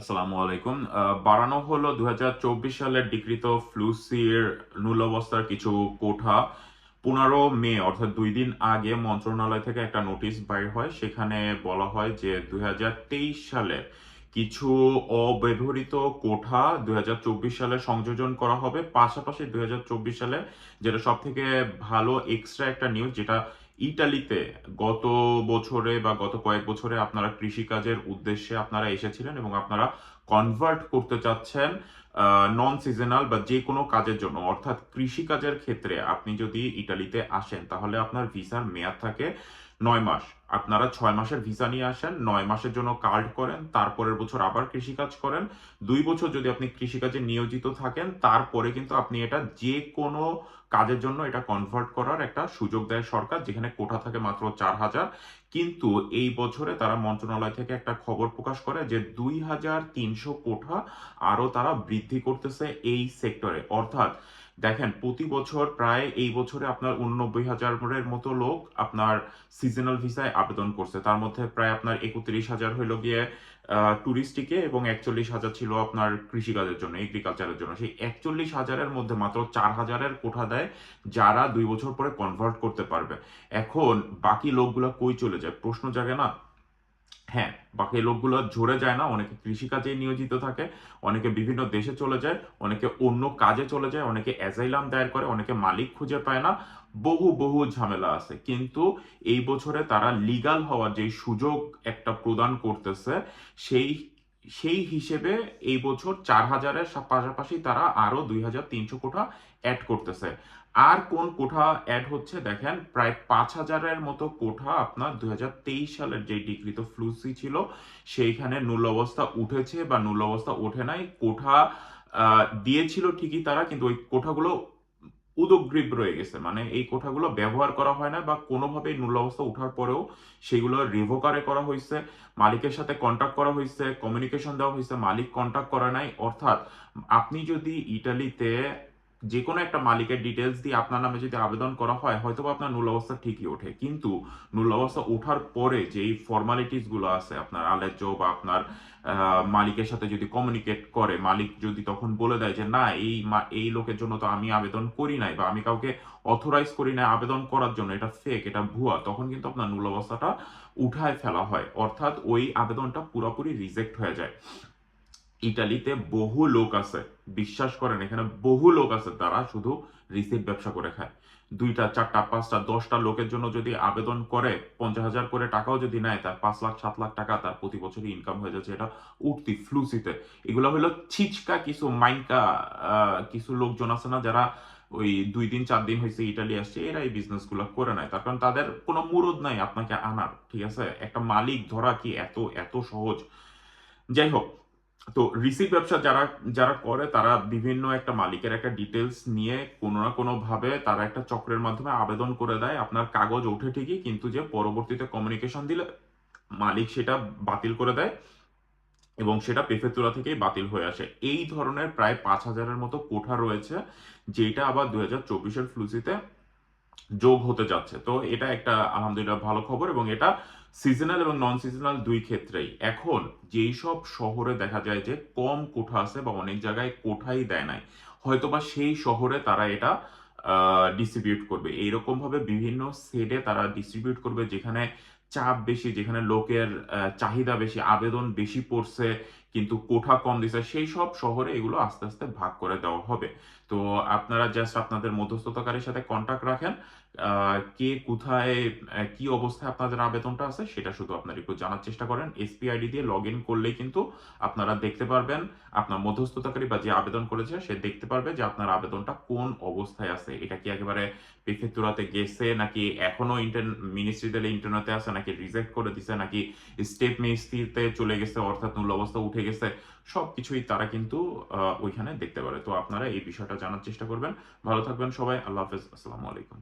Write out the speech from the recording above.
আসসালামু আলাইকুম বাড়ানো হলো দু হাজার চব্বিশ সালের ডিক্রিত ফ্লুসির নূল অবস্থার কিছু কোঠা। পনেরো মে, অর্থাৎ দুই দিন আগে মন্ত্রণালয় থেকে একটা নোটিশ বাইর হয়। সেখানে বলা হয় যে দুই সালের কিছু অব্যবহৃত কোঠা দুই হাজার চব্বিশ সালে সংযোজন করা হবে। পাশাপাশি দুই হাজার চব্বিশ সালে যেটা সব থেকে ভালো এক্সট্রা একটা নিউজ যেটা ইটালিতে গত বছরে বা গত কয়েক বছরে আপনারা কৃষিকাজের উদ্দেশ্যে আপনারা এসেছিলেন এবং আপনারা কনভার্ট করতে চাচ্ছেন নন সিজনাল বা যে কোনো কাজের জন্য। অর্থাৎ কৃষিকাজের ক্ষেত্রে আপনি যদি ইটালিতে আসেন, তাহলে আপনার ভিসার মেয়াদ থাকে নয় মাস। আপনারা ছয় মাসের ভিসা নিয়ে আসেন, নয় মাসের জন্য কার্ড করেন, তারপরের বছর আবার কৃষিকাজ করেন। দুই বছর যদি আপনি কৃষিকাজে নিয়োজিত থাকেন, তারপরে কিন্তু আপনি এটা যে কোনো কাজের জন্য এটা কনভার্ট করার একটা সুযোগ দেয় সরকার, যেখানে কোঠা থাকে মাত্র চার হাজার। কিন্তু এই বছরে তারা মন্ত্রণালয় থেকে একটা খবর প্রকাশ করে যে দুই হাজার তিনশো কোঠা আরও তারা বৃদ্ধি করতেছে এই সেক্টরে অর্থাৎ দেখেন, প্রতি বছর প্রায় এই বছরে আপনার উননব্বই হাজারের মতো লোক আপনার সিজনাল ভিসায় আবেদন করছে। তার মধ্যে প্রায় আপনার একত্রিশ হাজার হইল গিয়ে টুরিস্টিকে এবং একচল্লিশ হাজার ছিল আপনার কৃষিকাজের জন্য এগ্রিকালচারের জন্য। সেই একচল্লিশ হাজারের মধ্যে মাত্র চার হাজারের কোঠা দেয় যারা দুই বছর পরে কনভার্ট করতে পারবে। এখন বাকি লোকগুলা কই চলে যায়? প্রশ্ন জাগে না? হ্যাঁ বাকি লোকগুলো ঝরে যায় না, অনেকে কৃষিকাজে নিয়োজিত থাকে, অনেকে বিভিন্ন দেশে চলে যায়, অনেকে অন্য কাজে চলে যায়, অনেকে অ্যাজাইলাম দায়ের করে, অনেকে মালিক খুঁজে পায় না, বহু বহু ঝামেলা আছে। কিন্তু এই বছরে তারা লিগাল হওয়ার যে সুযোগ একটা প্রদান করতেছে, সেই সেই হিসেবে এই বছর চার হাজারের পাশাপাশি তারা আরও দুই হাজার তিনশো কোঠা অ্যাড করতেছে। আর কোন কোঠা অ্যাড হচ্ছে দেখেন, প্রায় পাঁচ হাজারের মতো কোঠা আপনার দুই হাজার তেইশ সালের যে ডিগ্রিত ফ্লুসি ছিল, সেইখানে নূল অবস্থা উঠেছে বা নূল অবস্থা ওঠে নাই। কোঠা দিয়েছিল ঠিকই তারা, কিন্তু ওই কোঠাগুলো উদগ্রীব রয়ে গেছে। মানে এই কোঠাগুলো ব্যবহার করা হয় না বা কোনোভাবেই অবস্থা উঠার পরেও সেগুলো রিভোকারে করা হয়েছে, মালিকের সাথে কন্ট্যাক্ট করা হয়েছে কমিউনিকেশন দেওয়া হয়েছে, মালিক কন্ট্যাক্ট করা নাই। অর্থাৎ আপনি যদি ইটালিতে যে কোনো একটা মালিকের ডিটেলস দিয়ে আপনার নামে যদি আবেদন করা হয় হয়তো আপনার নূল অবস্থা ঠিকই ওঠে। কিন্তু নূল অবস্থা ওঠার পরে যেই ফর্মালিটিসগুলো আছে, আপনার আলেজ্য বা আপনার মালিকের সাথে যদি কমিউনিকেট করে, মালিক যদি তখন বলে দেয় যে, না, এই এই লোকের জন্য তো আমি আবেদন করি নাই বা আমি কাউকে অথরাইজ করি নাই আবেদন করার জন্য, এটা ফেক এটা ভুয়া, তখন কিন্তু আপনার নূল অবস্থাটা উঠায় ফেলা হয়। অর্থাৎ ওই আবেদনটা পুরোপুরি রিজেক্ট হয়ে যায়। ইটালিতে বহু লোক আছে বিশ্বাস করেন এখানে বহু লোক আছে তারা শুধু রিসিভ ব্যবসা করে খায়। দুইটা চারটা পাঁচটা দশটা লোকের জন্য যদি আবেদন করে পঞ্চাশ হাজার করে টাকাও যদি নেয় তার পাঁচ লাখ সাত লাখ টাকা তার প্রতি বছরই ইনকাম হয়ে যাচ্ছে এটা উঠতি ফ্লুসিতে এগুলো হলো ছিচকা কিছু মাইনকা আহ, কিছু লোকজন আছে না যারা ওই দুই দিন চার দিন হয়েছে ইটালি আসছে এরা এই বিজনেসগুলো করে নেয়। তার কারণ তাদের কোনো মুরদ নাই আপনাকে আনার ঠিক আছে? একটা মালিক ধরা কি এত এত সহজ? যাই হোক তো রিসিভ ব্যবসা যারা যারা করে, তারা বিভিন্ন একটা মালিকের একটা ডিটেলস নিয়ে কোনো না কোনো ভাবে তারা একটা চক্রের মাধ্যমে আবেদন করে দেয়। আপনার কাগজ ওঠে ঠিকই, কিন্তু যে পরবর্তীতে কমিউনিকেশন দিলে মালিক সেটা বাতিল করে দেয় এবং সেটা পেফেতুরা থেকেই বাতিল হয়ে আসে। এই ধরনের প্রায় পাঁচ হাজারের মতো কোঠা রয়েছে, যেটা আবার দু হাজার চব্বিশের ফ্লুসিতে যোগ হতে যাচ্ছে। তো এটা একটা আলহামদুলিল্লাহ ভালো খবর এবং এটা সিজনাল এবং নন সিজনাল দুই ক্ষেত্রেই। এখন যেই সব শহরে দেখা যায় যে কম কোঠা আছে বা অনেক জায়গায় কোঠাই দেয় নাই, হয়তোবা সেই শহরে তারা এটা ডিস্ট্রিবিউট করবে। এইরকমভাবে বিভিন্ন সেটে তারা ডিস্ট্রিবিউট করবে যেখানে চাপ বেশি, যেখানে লোকের চাহিদা বেশি, আবেদন বেশি পড়ছে, কিন্তু কোঠা কম দিছে, সেই সব শহরে এগুলো আস্তে আস্তে ভাগ করে দেওয়া হবে। তো আপনারা জাস্ট আপনাদের মধ্যস্থতাকারীর সাথে কন্ট্যাক্ট রাখেন কে কোথায় কি অবস্থায় আপনাদের আবেদনটা আছে, সেটা শুধু আপনারা একটু জানার চেষ্টা করেন। এসপি আইডি দিয়ে লগ ইন করলেই কিন্তু আপনারা দেখতে পারবেন, আপনার মধ্যস্থতাকারী বা যে আবেদন করেছে, সে দেখতে পারবে যে আপনার আবেদনটা কোন অবস্থায় আছে। এটা কি একেবারে প্রিফেক্টুরাতে গেছে, নাকি এখনও ইন্টার মিনিস্ট্রিতে ইন্টারনেটে আছে নাকি রিজেক্ট করে দিছে, নাকি স্টেপ মিনিস্ট্রিতে চলে গেছে, অর্থাৎ মূল অবস্থা উঠে গেছে সব কিছুই তারা কিন্তু ওইখানে দেখতে পারে। তো আপনারা এই বিষয়টা জানার চেষ্টা করবেন। ভালো থাকবেন সবাই। আল্লাহ হাফেজ। আসসালামু আলাইকুম।